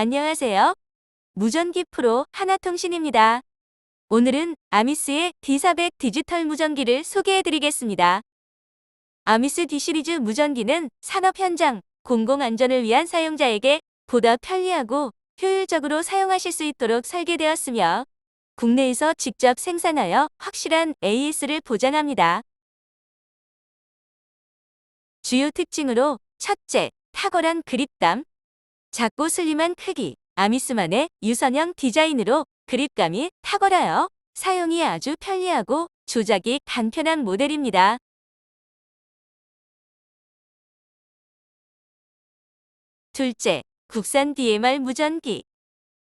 안녕하세요. 무전기 프로 하나통신입니다. 오늘은 아미스의 D400 디지털 무전기를 소개해 드리겠습니다. 아미스 D 시리즈 무전기는 산업 현장, 공공 안전을 위한 사용자에게 보다 편리하고 효율적으로 사용하실 수 있도록 설계되었으며 국내에서 직접 생산하여 확실한 AS를 보장합니다. 주요 특징으로 첫째, 탁월한 그립감, 작고 슬림한 크기, 아미스만의 유선형 디자인으로 그립감이 탁월하여 사용이 아주 편리하고 조작이 간편한 모델입니다. 둘째, 국산 DMR 무전기.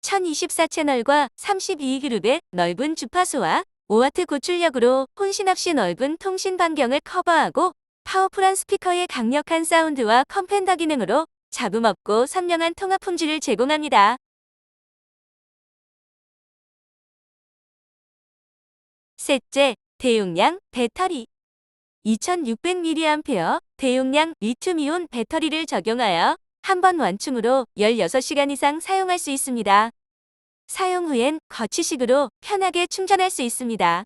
1024채널과 32그룹의 넓은 주파수와 5W 고출력으로 혼신 없이 넓은 통신 반경을 커버하고 파워풀한 스피커의 강력한 사운드와 컴펜더 기능으로 잡음 없고 선명한 통화 품질을 제공합니다. 셋째, 대용량 배터리. 2600mAh 대용량 리튬이온 배터리를 적용하여 한 번 완충으로 16시간 이상 사용할 수 있습니다. 사용 후엔 거치식으로 편하게 충전할 수 있습니다.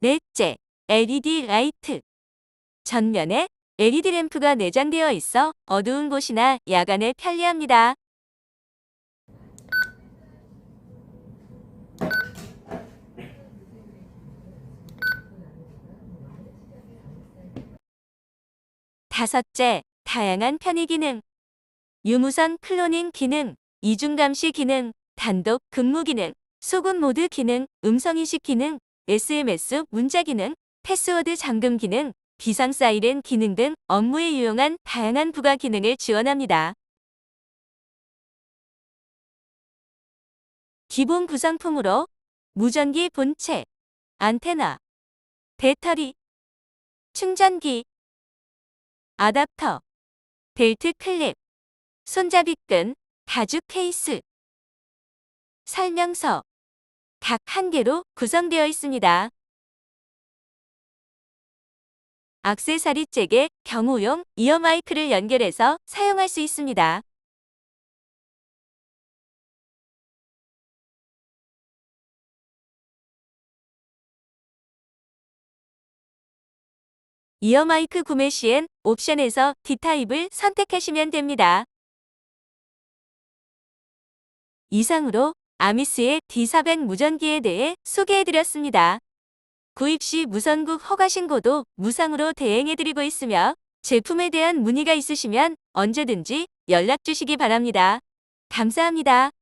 넷째, LED 라이트. 전면에 LED 램프가 내장되어 있어 어두운 곳이나 야간에 편리합니다. 다섯째, 다양한 편의 기능. 유무선 클로닝 기능, 이중 감시 기능, 단독 근무 기능, 소금 모드 기능, 음성 인식 기능, SMS 문자 기능, 패스워드 잠금 기능, 비상 사이렌 기능 등 업무에 유용한 다양한 부가 기능을 지원합니다. 기본 구성품으로 무전기 본체, 안테나, 배터리, 충전기, 아답터, 벨트 클립, 손잡이 끈, 가죽 케이스, 설명서, 각 한 개로 구성되어 있습니다. 악세사리 잭에 경호용 이어 마이크를 연결해서 사용할 수 있습니다. 이어 마이크 구매 시엔 옵션에서 D타입을 선택하시면 됩니다. 이상으로 아미스의 D400 무전기에 대해 소개해드렸습니다. 구입 시 무선국 허가 신고도 무상으로 대행해드리고 있으며 제품에 대한 문의가 있으시면 언제든지 연락 주시기 바랍니다. 감사합니다.